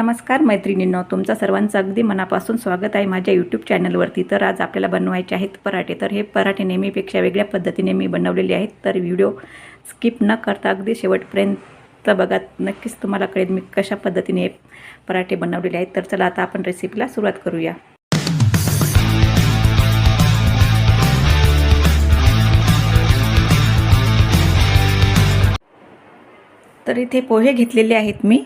नमस्कार मैत्रिणींनो. तुमचं सर्वांचं अगदी मनापासून स्वागत आहे माझ्या यूट्यूब चॅनलवरती तर आज आपल्याला बनवायचे आहेत पराठे. तर हे पराठे नेहमीपेक्षा वेगळ्या पद्धतीने मी बनवलेले आहेत. तर व्हिडिओ स्किप न करता अगदी शेवटपर्यंत बघा. नक्कीच तुम्हाला कळेल मी कशा पद्धतीने पराठे बनवलेले आहेत. तर चला आता आपण रेसिपीला सुरुवात करूया. तर इथे पोहे घेतलेले आहेत मी.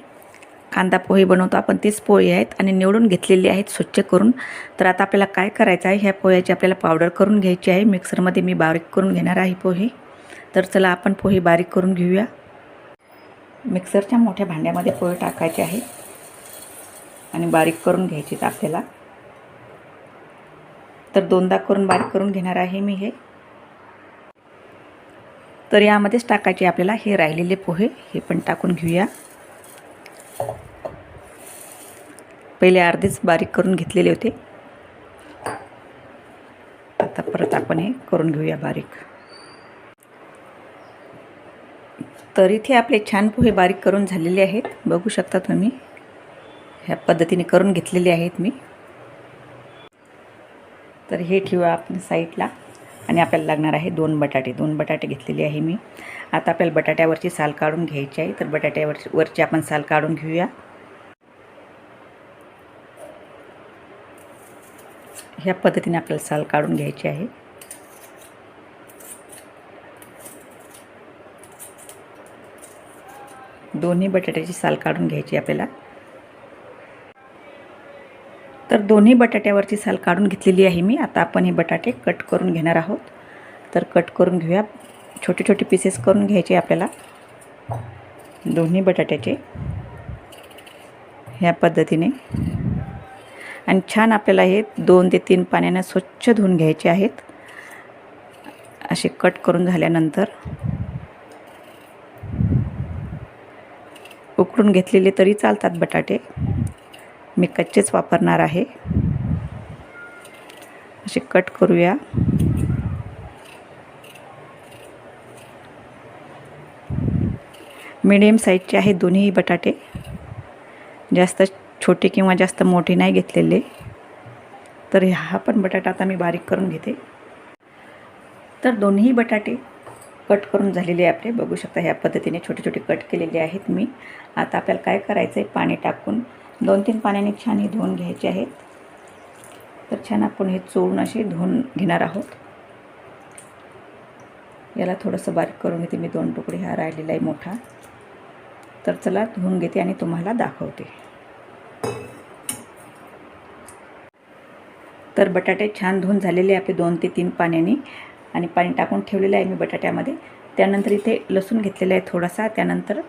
कांदा पोहे बनवतो. आपण तेच पोहे आहेत आणि निवडून घेतलेले आहेत स्वच्छ करून. तर आता आपल्याला काय करायचं आहे? ह्या पोह्याची आपल्याला पावडर करून घ्यायची आहे. मिक्सरमध्ये मी बारीक करून घेणार आहे पोहे तर चला आपण पोहे बारीक करून घेऊया. मिक्सरच्या मोठ्या भांड्यामध्ये पोहे टाकायचे आहे. आणि बारीक करून घ्यायचे आपल्याला. तर दोनदा करून बारीक करून घेणार आहे मी हे. तर यामध्येच टाकायचे आपल्याला हे राहिलेले पोहे. हे पण टाकून घेऊया. पहिले अर्धेच बारीक करून घेतलेले होते. आता परत आपण हे करून घेऊया बारीक. तर इथे आपले छान पोहे बारीक करून झालेले आहेत. बघू शकता तुम्ही. ह्या पद्धतीने करून घेतलेले आहेत मी. तर हे ठेवा आपण साईडला. आणि आपल्याला लागणार आहे दोन बटाटे. दोन बटाटे घेतलेले आहे मी. आता आपल्याला बटाट्यावरची साल काढून घ्यायची आहे. तर बटाट्यावर वरची आपण साल काढून घेऊया. ह्या पद्धतीने आपल्याला साल काढून घ्यायची आहे. दोन्ही बटाट्याची साल काढून घ्यायची आपल्याला. तर दोन्ही बटाट्यावरची साल काढून घेतलेली आहे मी. आता आपण हे बटाटे कट करून घेणार आहोत. तर कट करून घेऊया. छोटे छोटे पीसेस करून घ्यायचे आपल्याला. दोन्ही बटाट्याचे. ह्या पद्धतीने. आणि छान आपल्याला हे दोन ते तीन पाण्यानं स्वच्छ धुवून घ्यायचे आहेत. असे कट करून झाल्यानंतर उकडून घेतलेले तरी चालतात बटाटे. मी कच्चेच वापरणार आहे. असे कट करूया. मिडियम साईजचे आहे दोन्ही बटाटे. जास्त छोटे किंवा जास्त मोठे नाही घेतलेले. तर हा पण बटाटा आता मी बारीक करून घेते. तर दोन्ही बटाटे कट करून झालेले आपले. बघू शकता ह्या पद्धतीने छोटे छोटे कट केलेले आहेत मी. आता आपल्याला काय करायचं आहे पाणी टाकून दोन तीन पाण्याने छान हे धुवून घ्यायचे आहेत. तर छान आपण हे चोळून असे धुवून घेणार आहोत. याला थोडंसं बारीक करून घेते मी. दोन तुकडे हा राहिलेला आहे मोठा. तर चला धुवून घेते आणि तुम्हाला दाखवते. तर बटाटे छान धुवून झालेले आपले दोन ते तीन पाण्याने. आणि पाणी टाकून ठेवलेलं आहे मी बटाट्यामध्ये. त्यानंतर इथे लसूण घेतलेला आहे थोडासा. त्यानंतर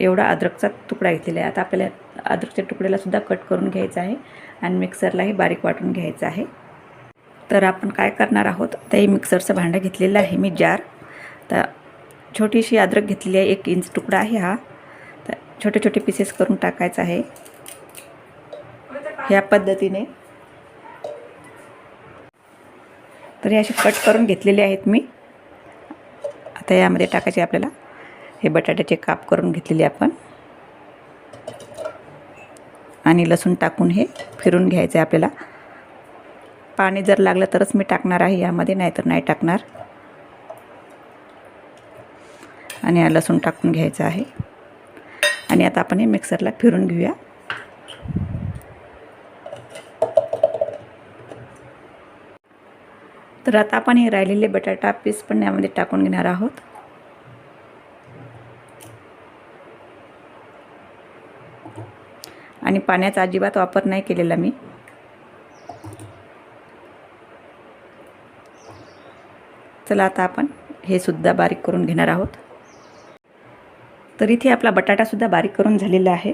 एवढा अद्रकचा तुकडा घेतलेला आहे. आता आपल्याला अद्रकच्या तुकड्यालासुद्धा कट करून घ्यायचा आहे. आणि मिक्सरलाही बारीक वाटून घ्यायचं आहे. तर आपण काय करणार आहोत? तर हे मिक्सरचं भांडं घेतलेलं आहे मी जार. तर छोटीशी अद्रक घेतलेली आहे. एक इंच तुकडा आहे हा. तर छोटे छोटे पीसेस करून टाकायचं आहे. ह्या पद्धतीने तर हे असे कट करून घेतलेले आहेत मी. आता यामध्ये टाकायचे आपल्याला. हे बटाट्याचे काप करून घेतलेले आपण. आणि लसूण टाकून हे फिरून घ्यायचं आहे आपल्याला. पाणी जर लागलं तरच मी टाकणार आहे यामध्ये नाहीतर नाही टाकणार. आणि हा लसूण टाकून घ्यायचं आहे. आणि आता आपण हे मिक्सरला फिरून घेऊया. तर आता आपण हे राहिलेले बटाटा पीस पण यामध्ये टाकून घेणार आहोत. आणि पाण्याचा अजिबात वापर नाही केलेला मी. चला आता आपण हे सुद्धा बारीक करून घेणार आहोत. तर इथे आपला बटाटासुद्धा बारीक करून झालेला आहे.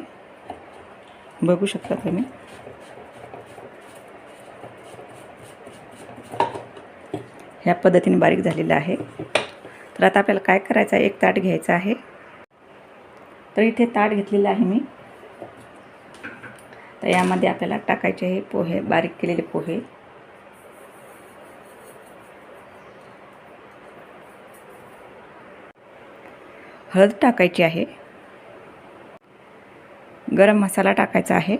बघू शकता तुम्ही. ह्या पद्धतीने बारीक झालेलं आहे. तर आता आपल्याला काय करायचं आहे? एक ताट घ्यायचं आहे. तर इथे ताट घेतलेलं आहे मी. तर यामध्ये आपल्याला टाकायचे आहे पोहे बारीक केलेले पोहे. हळद टाकायची आहे. गरम मसाला टाकायचा आहे.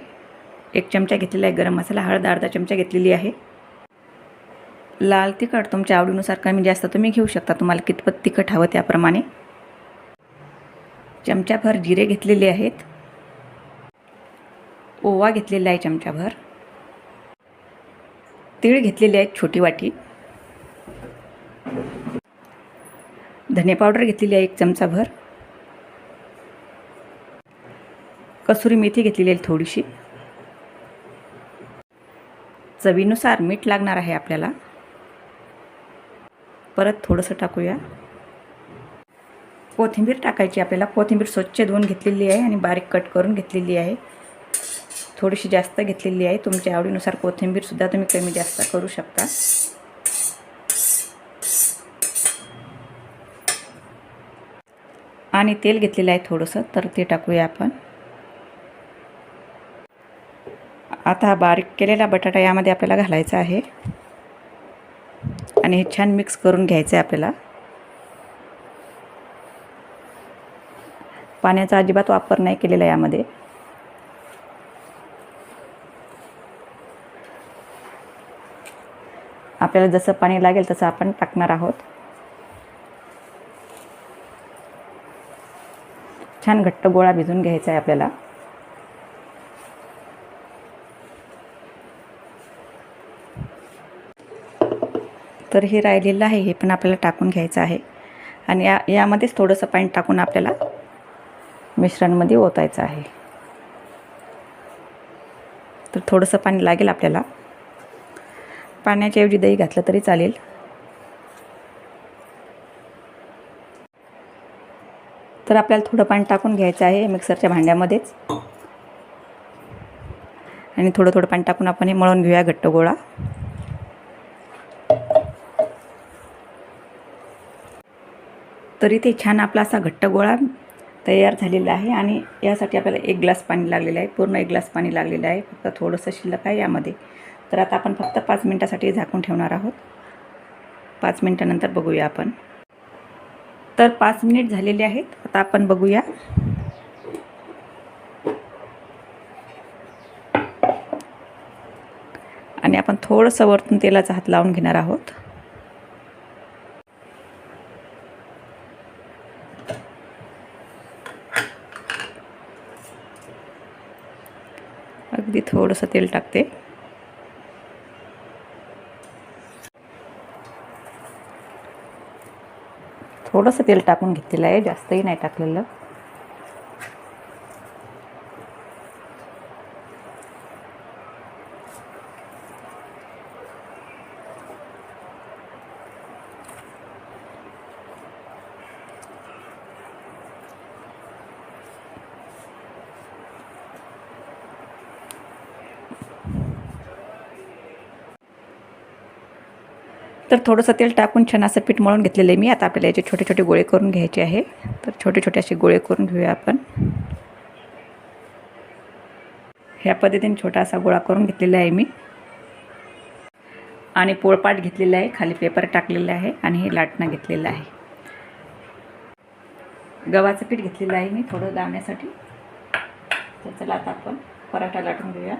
एक चमचा घेतलेला आहे गरम मसाला. हळद अर्धा चमचा घेतलेली आहे. लाल तिखट तुमच्या आवडीनुसार कमी म्हणजे जास्त तुम्ही घेऊ शकता. तुम्हाला कितपत तिखट हवं त्याप्रमाणे. चमचाभर जिरे घेतलेले आहेत. ओवा घेतलेला आहे चमचाभर. तीळ घेतलेले आहेत छोटी वाटी. धने पावडर घेतलेली आहे एक चमचाभर. कसुरी मेथी घेतलेली आहे थोडीशी. चवीनुसार मीठ लागणार आहे आपल्याला. परत थोडंसं टाकूया. कोथिंबीर टाकायची आपल्याला कोथिंबीर स्वच्छ धुवून घेतलेली आहे आणि बारीक कट करून घेतलेली आहे. थोडीशी जास्त घेतलेली आहे. तुमच्या आवडीनुसार कोथिंबीरसुद्धा तुम्ही कमी जास्त करू शकता. आणि तेल घेतलेलं आहे थोडंसं तर ते टाकूया आपण. आता हा बारीक केलेला बटाटा यामध्ये आपल्याला घालायचा आहे. आणि हे छान मिक्स करून घ्यायचं आहे आपल्याला. पाण्याचा अजिबात वापर नाही केलेला यामध्ये. आपल्याला जसं पाणी लागेल तसं आपण टाकणार आहोत. छान घट्ट गोळा भिजून घ्यायचा आहे आपल्याला. तर हे राहिलेलं आहे हे पण आपल्याला टाकून घ्यायचं आहे. आणि या यामध्येच थोडंसं पाणी टाकून आपल्याला मिश्रणमध्ये ओतायचं आहे. तर थोडंसं पाणी लागेल आपल्याला. पाण्याच्याऐवजी दही घातलं तरी चालेल. तर आपल्याला थोडं पाणी टाकून घ्यायचं आहे मिक्सरच्या भांड्यामध्येच. आणि थोडं थोडं पाणी टाकून आपण हे मळून घेऊया घट्ट गोळा. तरी ते छान आपला असा घट्ट गोळा तयार झालेला आहे आणि यासाठी आपल्याला एक ग्लास पाणी लागलेलं आहे. पूर्ण एक ग्लास पाणी लागलेलं आहे. फक्त थोडंसं शिल्लक आहे यामध्ये. तर आता आपण फक्त पाच मिनटासाठी झाकून ठेवणार आहोत. पाच मिनटानंतर बघूया आपण. तर पाच मिनिट झालेले आहेत. आता आपण बघूया. आणि आपण थोडंसं वरतून तेलाचा हात लावून घेणार आहोत. अगदी थोडंसं तेल टाकते. थोडंसं तेल टाकून घेतलेलं आहे जास्तही नाही टाकलेलं. तर थोडंसं तेल टाकून छान असं पीठ मळून घेतलेलं आहे मी. आता आपल्याला याचे छोटे छोटे गोळे करून घ्यायचे आहे. तर छोटे छोटे असे गोळे करून घेऊया आपण. ह्या पद्धतीने छोटा असा गोळा करून घेतलेला आहे मी. आणि पोळपाट घेतलेला आहे. खाली पेपर टाकलेला आहे आणि हे लाटणं घेतलेलं आहे. गव्हाचं पीठ घेतलेलं आहे मी थोडं दाण्यासाठी तर चला आता आपण पराठा लाटून घेऊया.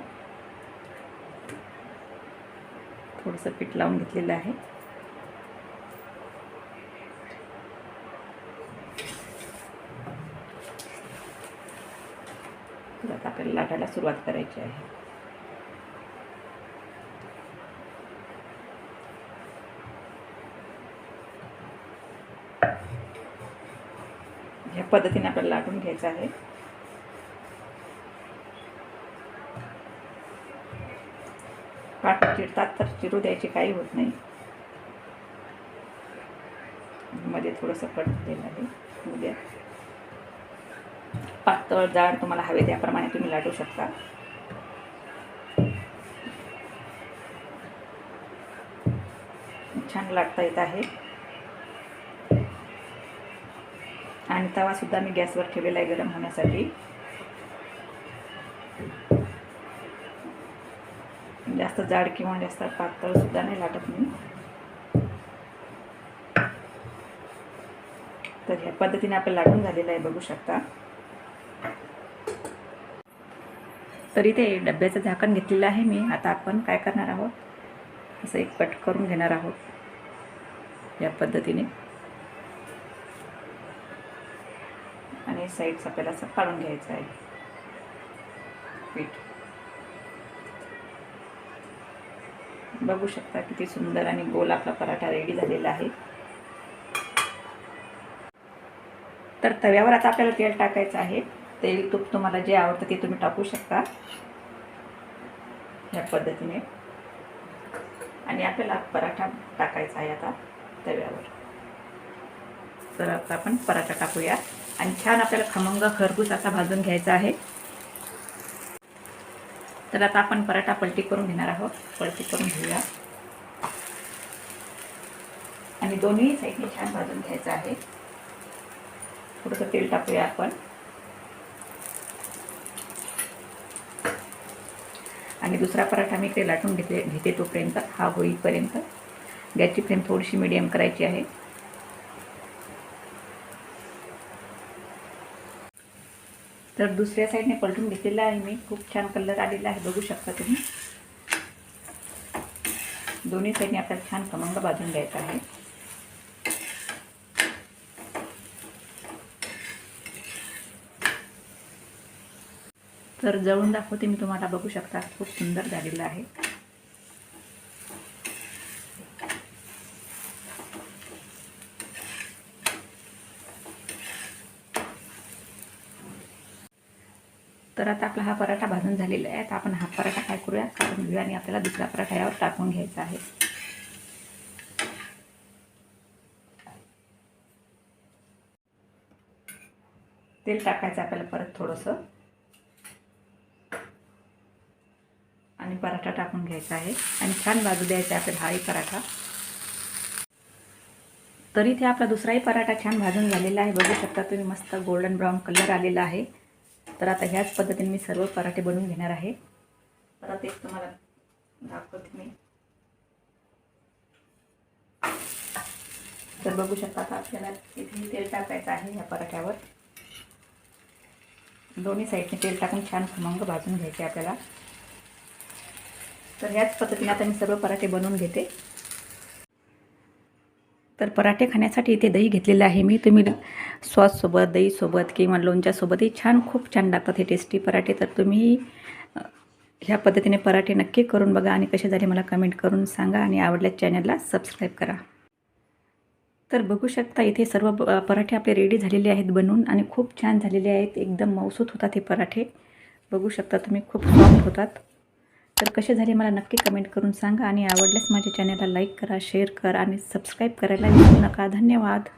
थोडंसं पीठ लावून घेतलेलं आहे. तर आता आपल्याला लाटायला सुरुवात करायची आहे. ह्या पद्धतीने आपल्याला लाटून घ्यायचं आहे. पाठ चिरतात तर चिरू द्यायची काही होत नाही. मध्ये थोडंसं कट दिलेलं आहे. उद्या पातळ जाड तुम्हाला हवे त्याप्रमाणे तुम्ही लाटू शकता. छान लाटता येत आहे. आणि तवा सुद्धा मी गॅसवर ठेवलेला आहे गरम होण्यासाठी. जास्त जाड किंवा जास्त पातळ सुद्धा नाही लाटत मी. तर ह्या पद्धतीने आपण लाटून झालेलं आहे बघू शकता. तरी ते डब्याचं झाकण घेतलेलं आहे मी. आता आपण काय करणार आहोत? असं एक कट करून घेणार आहोत या पद्धतीने. आणि साईड्स आपल्याला असं काढून घ्यायचं आहे. पीठ. बघू शकता किती सुंदर आणि गोल आपला पराठा रेडी झालेला आहे. तर तव्यावर आता आपल्याला तेल टाकायचं आहे. तेल तूप तुम्हाला जे आवडतं ते तुम्ही टाकू शकता. या पद्धतीने. आणि आपल्याला पराठा टाकायचा आहे आता तव्यावर. तर आता आपण पराठा टाकूया. आणि छान आपल्याला खमंग खरबूज असा भाजून घ्यायचा आहे. तर आता आपण पराठा पलटी करून घेणार आहोत. पलटी करून घेऊया. आणि दोन्ही साईडने छान भाजून घ्यायचं आहे. थोडंसं तेल टाकूया आपण. आणि दुसरा पराठा मी इकडे लाटून घेते घेते तोपर्यंत. हा होईपर्यंत. गॅसची फ्लेम थोडीशी मिडियम करायची आहे. तर दुसऱ्या साईडने पलटून घेतलेला आहे मी. खूप छान कलर आलेला आहे. बघू शकता तुम्ही. दोन्ही साईडने आपल्याला छान कमंग भाजून घ्यायचा आहे. तर जळून दाखवते मी तुम्हाला बघू शकता खूप सुंदर झालेलं आहे. तर आता आपला हा पराठा भाजून झालेला आहे. तर आपण हा पराठा काय करूया? काढून घेऊया आणि आपल्याला दुसरा पराठा यावर टाकून घ्यायचा आहे. तेल टाकायचं आपल्याला परत थोडंसं. पराठा टाकून घ्यायचा आहे. आणि छान बाजू द्यायचा आहे आपल्याला हाही पराठा. तरी ते आपला दुसराही पराठा छान भाजून झालेला आहे. बघू शकता तुम्ही मस्त गोल्डन ब्राऊन कलर आलेला आहे. तर आता ह्याच पद्धतीने मी सर्व पराठे बनवून घेणार आहे. परत एक तुम्हाला दाखवते मी. तर बघू शकता आता आपल्याला इथे तेल टाकायचं आहे ह्या पराठ्यावर. दोन्ही साईडने तेल टाकून छान खमंग भाजून घ्यायचे आपल्याला. तर ह्याच पद्धतीने आता मी सर्व पराठे बनवून घेते. तर पराठे खाण्यासाठी इथे दही घेतलेलं आहे मी. तुम्ही सॉससोबत दहीसोबत किंवा लोणच्यासोबतही छान खूप छान लागतात हे टेस्टी पराठे. तर तुम्ही ह्या पद्धतीने पराठे नक्की करून बघा आणि कसे झाले मला कमेंट करून सांगा आणि आवडल्या चॅनलला सबस्क्राईब करा. तर बघू शकता इथे सर्व पराठे आपले रेडी झालेले आहेत बनवून आणि खूप छान झालेले आहेत. एकदम मौसूत होतात हे पराठे. बघू शकता तुम्ही खूप सॉफ्ट होतात. तर कसे झाले मला नक्की कमेंट करून सांगा आणि आवडल्यास माझ्या चॅनलला लाईक करा शेअर करा आणि सबस्क्राईब करायला विसरू नका. धन्यवाद.